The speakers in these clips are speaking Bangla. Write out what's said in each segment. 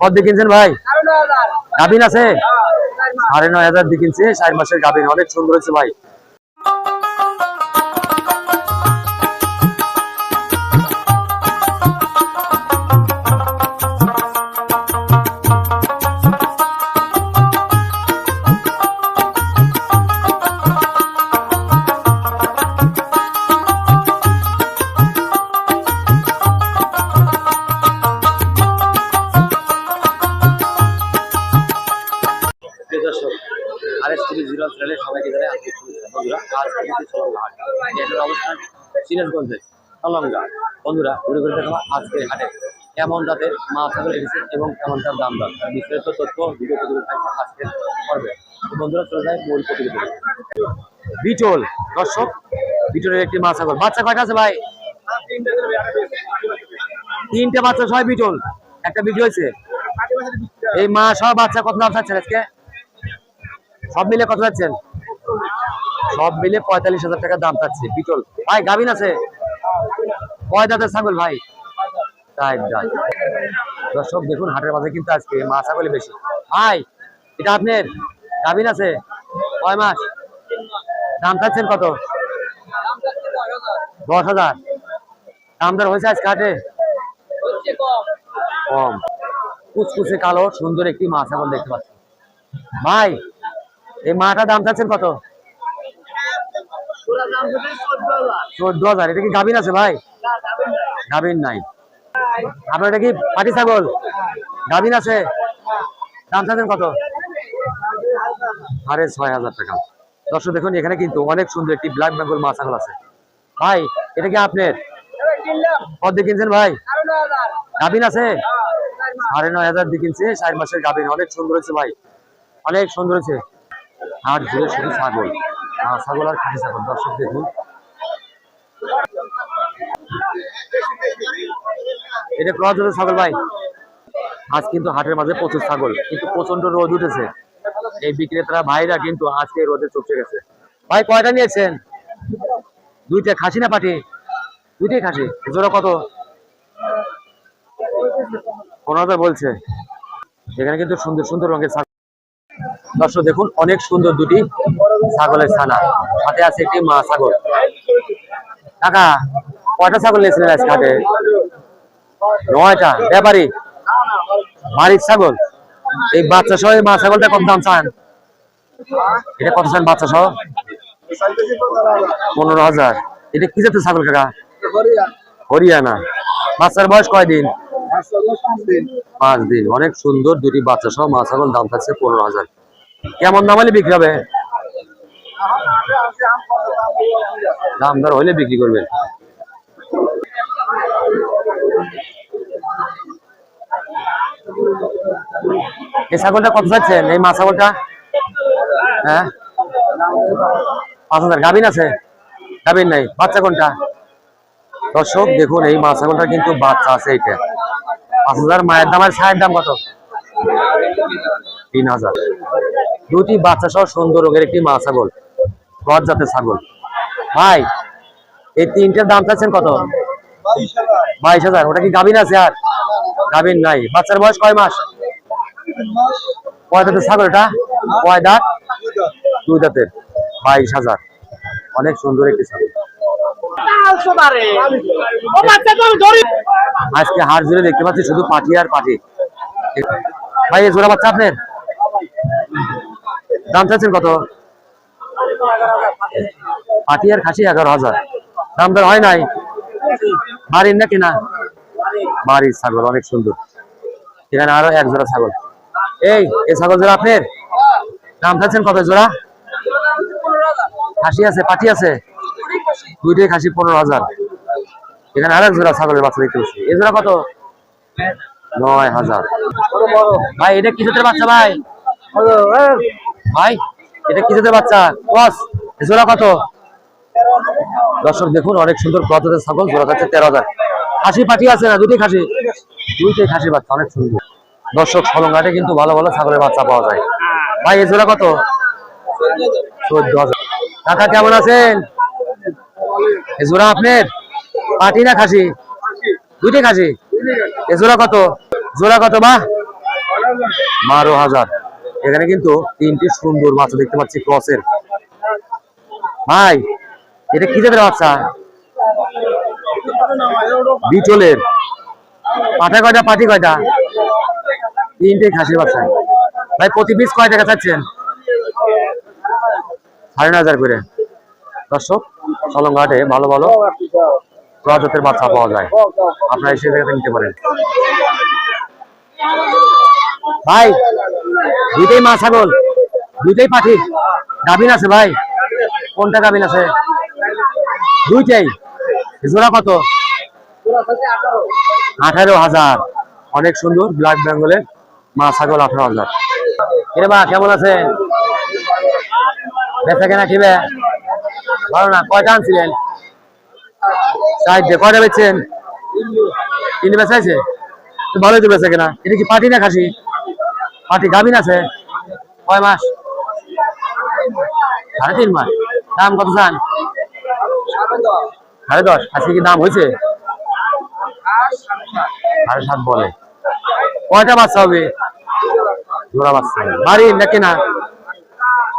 কত দিয়ে কিনছেন ভাই? গাভিন আছে? সাড়ে নয় হাজার দিয়ে সাড়ে মাসের গাভিন অনেক সুন্দর হচ্ছে ভাই। সিরাজগঞ্জে। চলঙ্গা বন্ধুরা, ঘুরে ঘুরে দেখো আজকে হাটে কেমন জাতের মাছ ছাগল এসেছে এবং কেমন তার দাম দর তার বিস্তারিত তথ্য ভিডিও প্রতিবেদন থাকছে আজকে পর্বে। বন্ধুরা, চলে যায় মূল প্রতিবেদন। বিটল, দর্শক, বিটলের একটি মাছ ছাগল বাচ্চা কয়টা আছে ভাই? তিনটে বাচ্চা সবাই বিটল। একটা বিটি হয়েছে। এই মা সব বাচ্চা কত দাম চাচ্ছেন আজকে? সব মিলে কত যাচ্ছেন সব মিলে পঁয়তাল্লিশ হাজার টাকা দাম চাচ্ছে, বিটল। ভাই, গাভিন আছে? কয় ছাগল ভাই? দর্শক, দেখুন, হাটের মাঝে কিন্তু আজকে মা ছাগলই বেশি। ভাই, এটা আপনার? গাভিন আছে? কয় মাস? দাম চাচ্ছেন কত? দশ হাজার। দাম দর হয়েছে আজকে হাটে? কম। কুচকুচে কালো, সুন্দর একটি মা ছাগল দেখতে পাচ্ছি। ভাই, এই মাটা দাম চাচ্ছেন কত? চোদ্দ হাজার। এটা কি গাভিন আছে ভাই? গাভিন নাই। আপনার এটা কি পাটি ছাগল? গাভিন আছে? দাম চাচ্ছেন কত? সাড়ে ছয় হাজার টাকা। দর্শক, দেখুন, এখানে কিন্তু অনেক সুন্দর একটি ব্ল্যাক বেঙ্গল মা ছাগল আছে। ভাই, এটা কি আপনার? দিয়ে কিনছেন ভাই? গাভিন আছে? সাড়ে নয় হাজার দিয়ে কিনছে। ষাট মাসের গাভিন। অনেক সুন্দর হয়েছে ভাই। অনেক সুন্দর হয়েছে। আর জুড়ে শুধু ছাগল। ছাগল আর খাঁটি ছাগল, দর্শক দেখুন। এটা ক্রস হচ্ছে ছাগল ভাই। আজ কিন্তু হাটের মাঝে প্রচুর ছাগল, কিন্তু প্রচণ্ড রোদ উঠেছে। এই বিক্রেতারা, ভাইরা কিন্তু আজকে রোদে চুপসে গেছে। ভাই, কয়টা নিয়েছেন? দুইটা খাসি না পাটি? দুইটাই খাসি। জোড়া কত? পনেরো বলছে। এখানে কিন্তু সুন্দর সুন্দর রঙের ছাগল। দর্শক দেখুন, অনেক সুন্দর দুটি। ছাগলের ছানা। সাথে আছে একটি মা ছাগল। কাকা, কয়টা ছাগল নিয়েছিলেন আজকে হাটে? নয়টা। ব্যাপারী, বাড়ির ছাগল? এই বাচ্চা সহ মা ছাগলটা কত দাম চান? এটা কত চান বাচ্চা সহ পনেরো হাজার। এটা কি জাতের ছাগল কাকা? হরিয়ানা। বাচ্চার বয়স কয়দিন? পাঁচ দিন। অনেক সুন্দর দুটি বাচ্চা সহ মা ছাগল দাম থাকছে পনেরো হাজার। কেমন দাম হলে বিক্রি হবে? দাম দর হলে বিক্রি করবেন। এই ছাগলটা কত চাচ্ছেন? এই মা ছাগলটা? হ্যাঁ? পাঁচ হাজার। গাভিন আছে? গাভিন নাই। বাচ্চা কোনটা? দর্শক, দেখুন, এই মা ছাগলটা কিন্তু বাচ্চা আছে এইটা। পাঁচ হাজার। মায়ের দাম আর ছায়ের দাম কত? তিন হাজার। দুটি বাচ্চা সহ সুন্দর রোগের একটি মা ছাগল। গজ জাতের ছাগল। ভাই, এই তিনটার দাম চাচ্ছেন কত? বাইশ হাজার। ওটা কি গাভিন আছে আর? গাভিন নাই। বাচ্চার বয়স কয় মাস? কয় দাঁতের ছাগল এটা? কয় দাঁত? দুই দাঁতের। বাইশ হাজার। অনেক সুন্দর একটি ছাগল। আজকে হাট জুড়ে দেখতে পাচ্ছি, শুধু পাটি আর পাটি। ভাই জোড়া বাচ্চা আপনার? দাম চাচ্ছেন কত? পাটি আর খাসি এগারো হাজার। দাম দর হয় নাই? বাড়ির না? বাড়ির ছাগল, অনেক সুন্দর। এখানে আরও এক জোড়া ছাগল। এই এই ছাগল জোড়া আপনার? দাম চাচ্ছেন কত জোড়া? খাসি আছে, পাটি আছে? দুইটাই খাসি পনেরো হাজার। এখানে আরেক জোড়া ছাগলের বাচ্চা দেখতে পাচ্ছি। এই জোড়া কত? নয় হাজার। ভাই, এটা কি জাতের বাচ্চা ভাই? ভাই, এটা কি জাতের বাচ্চা? ক্রস জোড়া কত? দর্শক দেখুন, অনেক সুন্দর ক্রস ছাগল, জোড়া যাচ্ছে তেরো হাজার। খাসি পাটি আছে না? দুটি খাসি? দুইটাই খাসি বাচ্চা, অনেক সুন্দর। দর্শক সলঙ্গাটে কিন্তু ভালো ভালো ছাগলের বাচ্চা পাওয়া যায়। ভাই, এই জোড়া কত? চোদ্দ হাজার। কাকা, কেমন আছেন? এ জোড়া আপনার? পাটি না খাসি? দুইটাই খাসি? এ জোড়া কত? জোড়া কত, বা? বারো হাজার। এখানে কিন্তু তিনটি সুন্দর মাছ দেখতে পাচ্ছি, ক্রসের। ভাই এটা কি জাতের বাচ্চা? বিটলের। পাঠা কয়টা পাটি কয়টা? তিনটে খাসির বাচ্চা। ভাই, প্রতি পিস কয় টাকা চাচ্ছেন? সাড়ে হাজার করে। দর্শক সলংঘাটে ভালো ভালো প্রজাতের বাচ্চা পাওয়া যায়। আপনারা এসে জায়গাতে নিতে পারেন। ভাই, দুইটাই মা ছাগল, দুইটাই পাঠি গাভিন আছে ভাই? কোনটা গাভিন আছে? দুইটাই। জোড়া কত? আঠারো হাজার। অনেক সুন্দর ব্ল্যাক বেঙ্গলের মা ছাগল আঠারো হাজার। এরে মা, কেমন আছে বেচা কেনা খেবে ভালো না, কয়টা আনছিলেন? কয়টা বেচছেন? তিন বেচা ভালোই তো বেচা কেনা। এটা কি পাটি না খাসি? পাটি গাভিন আছে? কয় মাস? সাড়ে তিন মাস। দাম কত চান? সাড়ে দশ, আজকে কি দাম হয়েছে? সাড়ে সাত বলে। কয়টা বাচ্চা হবে? জোড়া বাচ্চা হবে। নাকি না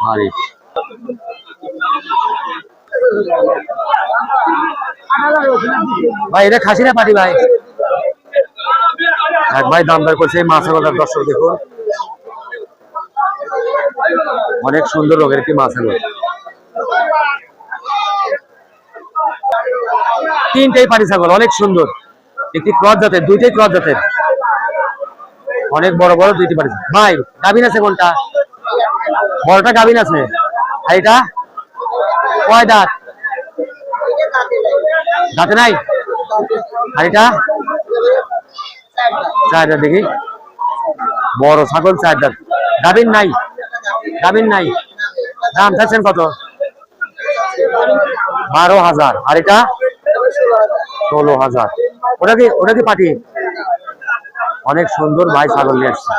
বাড়ির ভাই, এটা খাসি না পাটি ভাই? এক ভাই দাম দর করছে মাছ ছাগলটার দর্শক দেখুন। অনেক সুন্দর রোগের একটি মাছ ছাগল তিনটেই পাটি ছাগল, অনেক সুন্দর। একটি ক্রস জাতের, দুইটাই ক্রস জাতের। অনেক বড় বড় দুইটি পাটি। ভাই, গাভিন আছে কোনটা? বড়টা গাভিন আছে। আর এটা? কয় দাঁত? দাঁতে নাই? আর এটা? চার দাঁত, দেখি। বড় ছাগল, চার দাঁত। গাভিন নাই? গাভিন নাই? দাম চাচ্ছেন কত? বারো হাজার। আর এটা? ষোলো হাজার। ওটা কি ওটা কি পাটি অনেক সুন্দর ভাই ছাগল নিয়ে আসছে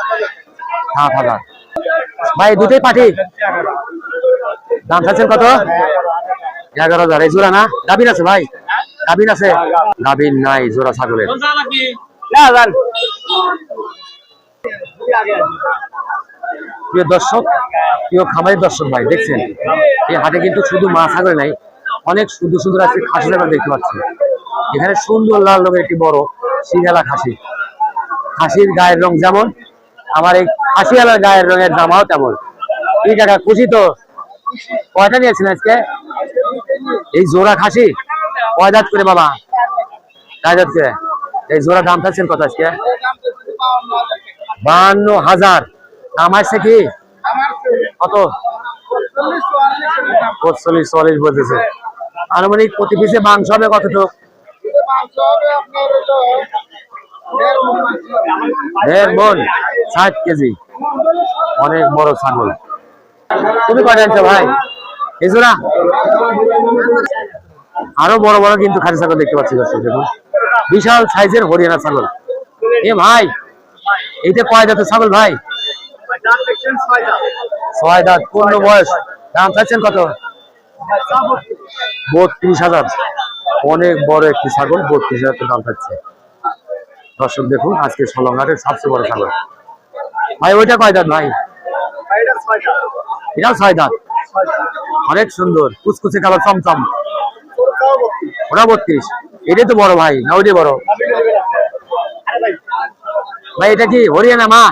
সাত হাজার। ভাই, দুটোই পাটি দাম চাচ্ছেন কত? এগারো হাজার। এই জোড়া না? গাভিন আছে ভাই? গাভিন আছে? গাভিন নাই জোড়া ছাগলের। প্রিয় দর্শক, প্রিয় খামারের দর্শক ভাই, দেখছেন? এই হাটে কিন্তু শুধু মা ছাগল নাই, অনেক সুন্দর সুন্দর আছে, খাসি ছাগল দেখতে পাচ্ছি এখানে সুন্দর লাল রঙের একটি বড় সিঙ্গালা খাসি। খাসির গায়ের রং যেমন, আমার এই খাসিওয়ালার গায়ের রঙের জামাও তেমন। ঠিক আছে খুশি তো কয়টা নিয়েছেন আজকে? এই জোড়া খাসি? কয় দাঁত করে বাবা? কয় দাঁত করে? এই জোড়া দাম চাচ্ছেন কত আজকে? বাহান্ন হাজার। দাম আসছে কি? কত? চল্লিশ চল্লিশ বলতেছে। আনুমানিক প্রতি পিসে মাংস হবে কতটুক? ষাট কেজি। অনেক বড় ছাগল। তুমি কয়টা আনছো ভাই? এই জোড়া আরও বড় বড় কিন্তু খাসি ছাগল দেখতে পাচ্ছি দেখুন। বিশাল সাইজের হরিয়ানা ছাগল। এ ভাই, এইটা কয় দাঁতের ছাগল ভাই? ছয় দাঁত পূর্ণ বয়স। দাম চাচ্ছেন কত? বত্রিশ হাজার। অনেক বড় একটি ছাগল, বত্রিশ হাজার দাম চাচ্ছে দর্শক দেখুন, আজকে সলংঘাটের সবচেয়ে বড় ছাগল। ভাই, ওইটা কয় দাঁত ভাই? এটাও ছয় দাঁত। অনেক সুন্দর, কুচকুচে কালো চমচম। ওটা বত্রিশ। এটাই তো বড় ভাই, না ওইটাই বড়? ভাই, এটা কি হরিয়ানা মা?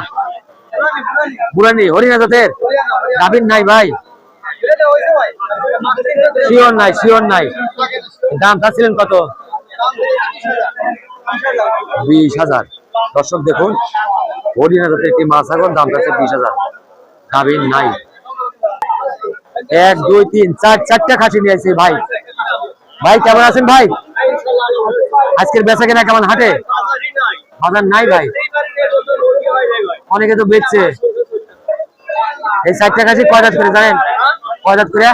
বুড়ানি, হরিয়ানা জাতের? গাভীর নাই ভাই? শিওর নাই শিওর নাই। দাম চাচ্ছিলেন কত? বিশ হাজার। দর্শক দেখুন হরিয়ানা জাতের একটি মাছ ছাগল দাম চাচ্ছে বিশ হাজার। গাভীর নাই। এক, দুই, তিন, চার, চারটা খাসি নিয়ে আসছি ভাই। ভাই, কেমন আছেন ভাই? আজকের বেচা কেনা কেমন হাটে? বাজার নাই ভাই। অনেকে তো বেচছে। এই চারটা খাসি কয় দাঁত করে জানেন? কয় দাঁত করে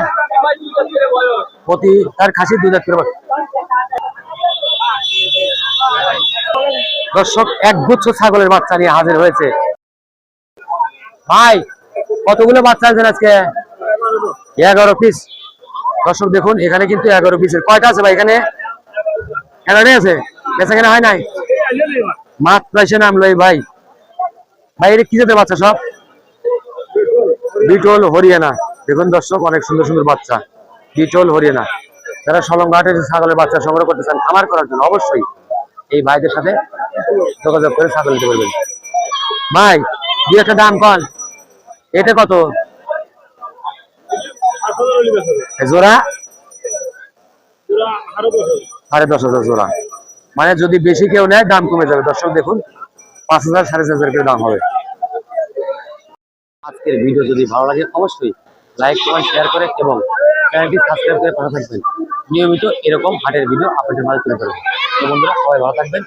প্রতি তার খাসি দুই দাঁত করে দর্শক এক গুচ্ছ ছাগলের বাচ্চা নিয়ে হাজির হয়েছে। ভাই, কতগুলো বাচ্চা আছেন আজকে? এগারো পিস দর্শক, দেখুন, এখানে কিন্তু এগারো পিসের কয়টা আছে ভাই এখানে? এগারোটাই আছে? কেনা হয় নাই? মাত্র এসে নামলো এই ভাই। ভাই, এটা কি যেতে বাচ্চা সব? বিটল হরিয়ানা। দেখুন দর্শক, অনেক সুন্দর সুন্দর বাচ্চা। বিটল হরিয়ানা যারা সলঙ্গাটে ছাগলের বাচ্চা সংগ্রহ করতে চান খামার করার জন্য অবশ্যই এই ভাইদের সাথে যোগাযোগ করে ছাগল নিতে পারবেন। ভাই, দু একটা দাম কন। এটা কত? জোড়া? সাড়ে দশ হাজার জোড়া। মানে যদি বেশি কেউ নেয়, দাম কমে যাবে। দর্শক দেখুন, পাঁচ হাজার, সাড়ে চার হাজার দাম হবে। আজকের ভিডিও যদি ভালো লাগে, অবশ্যই লাইক কমেন্ট শেয়ার করে এবং চ্যানেলটি সাবস্ক্রাইব করে পাশে থাকবেন। নিয়মিত এরকম হাটের ভিডিও আপনাদের মাঝে তুলে ধরবেন তো বন্ধুরা, সবাই ভালো থাকবেন।